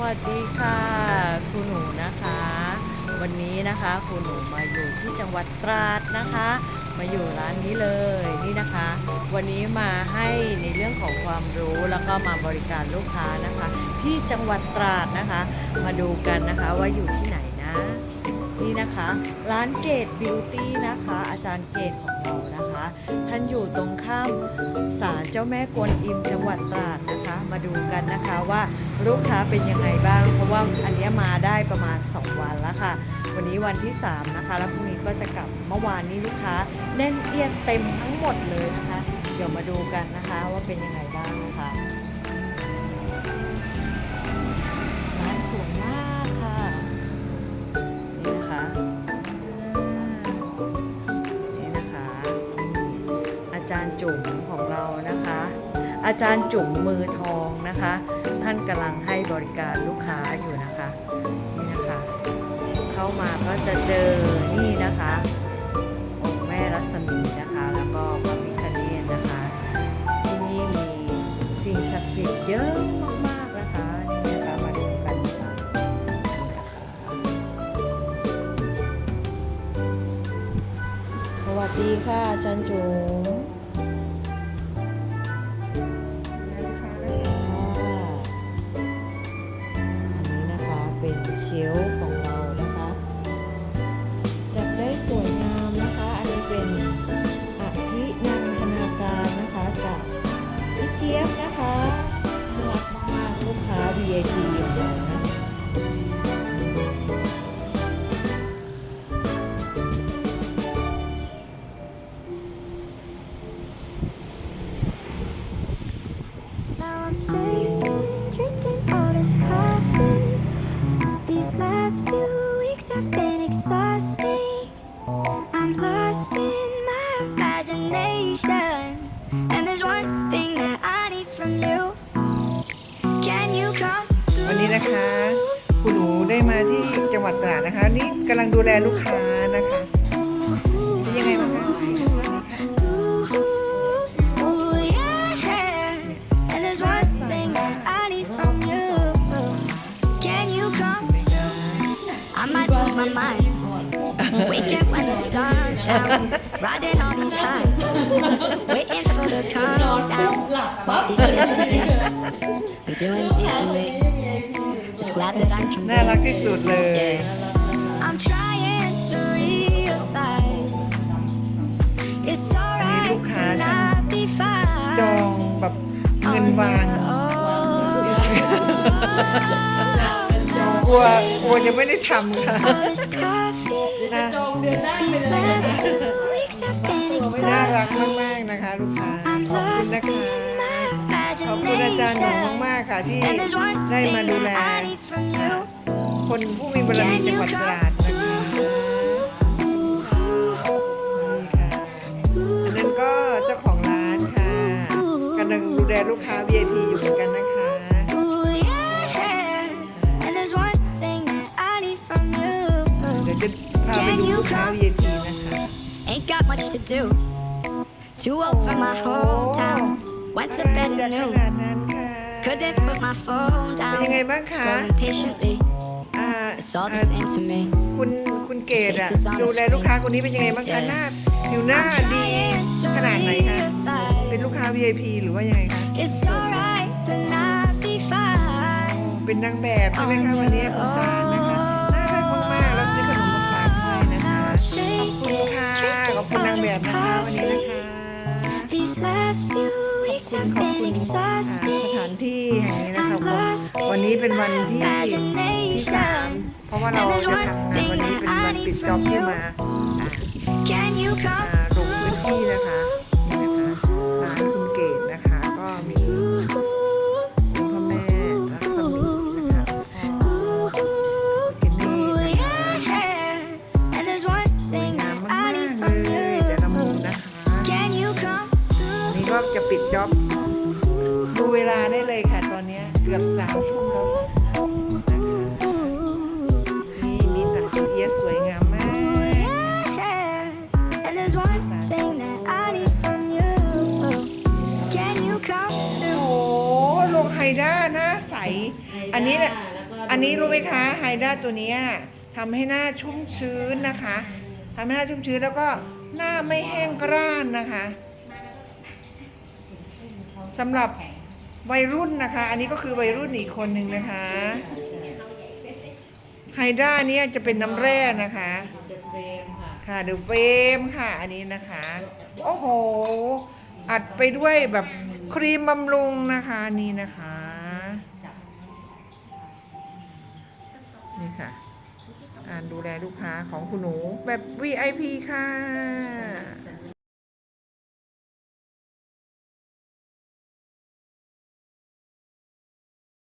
สวัสดีค่ะครูหนูนะคะ วันนี้นะคะครูหนูมาอยู่ที่จังหวัดตราดนะคะ มาอยู่ร้านนี้เลยนี่นะคะ วันนี้มาให้ในเรื่องของความรู้แล้วก็มาบริการลูกค้านะคะ ที่จังหวัดตราดนะคะ มาดูกันนะคะว่าอยู่ที่ไหนนะ นี่นะคะ ร้านเกตบิวตี้นะคะ อาจารย์เกตของเรานะคะ ท่านอยู่ตรงข้ามศาลเจ้าแม่กวนอิมจังหวัดตราดนะคะ มาดูกันนะคะว่าลูกค้าเป็นยังไงบ้าง เพราะว่าอันนี้มาได้ประมาณ 2 วันแล้วค่ะ วันนี้วันที่ 3 นะคะ แล้วพรุ่งนี้ก็จะกลับเมื่อวานนี้ลูกค้าแน่นเอียดเต็มทั้งหมดเลยนะคะ เดี๋ยวมาดูกันนะคะว่าเป็นยังไงบ้างนะคะ จารย์จุ๋มของเรานะคะ อาจารย์จุ๋มมือทองนะคะ ท่านกำลังให้บริการลูกค้าอยู่นะคะนี่นะคะ เข้ามาก็จะเจอนี่นะคะองค์แม่รัศมีนะคะ แล้วก็พระพิฆเนศนะคะ ที่นี่มีสิ่งศักดิ์สิทธิ์เยอะมากๆนะคะนี่นะคะมาดูกันนะคะสวัสดีค่ะอาจารย์จุ๋ม วัดตราดนะคะ นี่กำลังดูแลลูกค้านะคะเป็นยังไงบ้างคะ Ooh, yeah. And there's one thing that I need from you. Can you come? I might lose my mind. Waking when the sun's down, riding all these highs, waiting for the calm down. Walk these streets with me. I'm doing decently. Just glad that I can น่ารัก breathe. ที่สุดเลย Yeah. I'm trying to realize it's alright to not be จอง fine. แบบเงิน on วาง your own. กลัวกลัวจะไม่ได้ทำค่ะ All this coffee, นะ these last few weeks have been ไม่น่ารัก exhausting. มาก ๆ นะคะ ลูกค้า I'm ขอบคุณ lost นะคะ in my ขอบ คุณอาจารย์หนูมากๆค่ะที่ได้มาดูแลคนผู้มีบารมีจังหวัดตราดนะคะอันนั้นก็เจ้าของร้านค่ะกำลังดูแลลูกค้า VIP อยู่เหมือนกันนะคะ เดี๋ยวจะพาไปดูลูกค้า VIP นะคะ Went to อา bed จจะ at ข noon. นาดนั้นค่ะ Couldn't put my phone เป็น down. ยังไงบ้างคะ Scrolling patiently. อ่า It's all the อ่า same to me. คุณคุณเกดอะดูแลลูกค้าคนนี้เป็นยังไงบ้างคะหน้าผิวหน้า I'm ดี trying to ขนาดไหนคะเป็น realize ลูกค้า VIP หรือว่ายังไงคะ it's alright to not be fine. เป็นนางแบบใช่ไหมคะวันนี้คุณตาลนะคะน่ารักมากๆแล้วซื้อขนมมาฝากด้วยนะคะขอบคุณค่ะขอบคุณนางแบบนะคะวันนี้นะคะ These last few weeks ขอบ have คุณ been ค่ะส exhausting. ถานที่แห่งนี้นะคะวันนี้เป็นวันที่ที่สามเพราะว่าเราจะทำงานวันนี้เป็นวันปิดจ็อบที่มาอะ Can you อ่า come? ลงพื้นที่นะคะ ก็จะปิดจ็อบดูเวลาได้เลยค่ะตอนนี้เกือบสามทุ่มแล้วนี่มีสาธิตเยสสวยงามมากโอ้ลงไฮด้าหน้าใส อันนี้อันนี้รู้ไหมคะไฮด้าตัวนี้ทำให้หน้าชุ่มชื้นนะคะทำให้หน้าชุ่มชื้นแล้วก็หน้าไม่แห้งกร้านนะคะ สำหรับวัยรุ่นนะคะ อันนี้ก็คือวัยรุ่นอีกคนหนึ่งนะคะไฮด้าเนี่ยจะเป็นน้ำแร่นะคะ เดอะเฟมค่ะค่ะเดอะเฟมค่ะอันนี้นะคะ โอ้โห อัดไปด้วยแบบครีมบำรุงนะคะนี่นะคะ นี่ค่ะ การดูแลลูกค้าของคุณหนูแบบ VIP ค่ะ